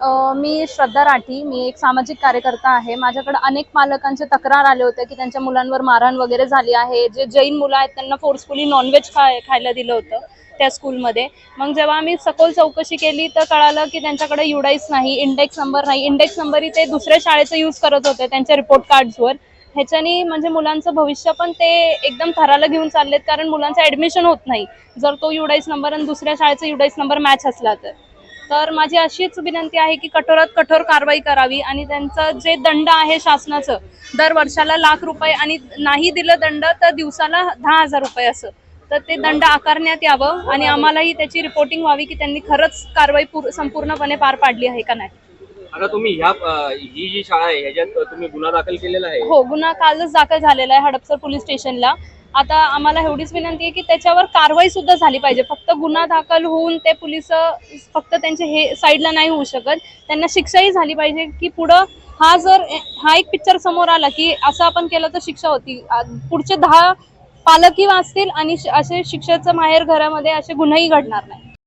मी श्रद्धा राठी मी एक सामाजिक कार्यकर्ता आहे. माझ्याकडे अनेक पालकांचे तक्रार आले होते की त्यांच्या मुलांवर मारहाण वगैरे झाली आहे. जे जैन मुलं आहेत त्यांना फोर्सफुली नॉनव्हेज खाय खायला दिलं होतं त्या स्कूलमध्ये मग जेव्हा आम्ही सखोल चौकशी केली तर कळालं की त्यांच्याकडे युडाईस नाही इंडेक्स नंबर नाही. इंडेक्स नंबरही ते दुसऱ्या शाळेचं यूज करत होते त्यांच्या रिपोर्ट कार्ड्सवर ह्याच्यानी म्हणजे मुलांचं भविष्य पण ते एकदम थराला घेऊन चाललेत कारण मुलांचं ॲडमिशन होत नाही. जर तो युडाईस नंबर आणि दुसऱ्या शाळेचा युडाईस नंबर मॅच असला तर. तर माझी अशीच विनंती आहे की कठोरात कठोर कारवाई करावी आणि त्यांचं जे दंड आहे शासनाचं दर वर्षाला लाख रुपये आणि नाही दिलं दंड तर दिवसाला दहा हजार रुपये असं. तर ते दंड आकारण्यात यावं आणि आम्हालाही त्याची रिपोर्टिंग व्हावी की त्यांनी खरंच कारवाई पूर संपूर्णपणे पार पाडली आहे का नाही. आता तुम्ही ह्या ही जी शाळा आहे ह्याच्यात तुम्ही गुन्हा दाखल केलेला आहे? हो गुन्हा कालच दाखल झालेला आहे हडपसर पोलीस स्टेशनला. आता आम्हाला एवढीच विनंती आहे की त्याच्यावर कारवाई सुद्धा झाली पाहिजे. फक्त गुन्हा दाखल होऊन ते पोलीस फक्त त्यांचे हे साईडला नाही होऊ शकत. त्यांना शिक्षाही झाली पाहिजे की पुढं हा जर हा एक पिक्चर समोर आला की असं आपण केलं तर शिक्षा होती. पुढचे दहा पालकही वाचतील आणि श- असे शिक्षेचं माहेर घरामध्ये असे गुन्हेही घडणार नाही.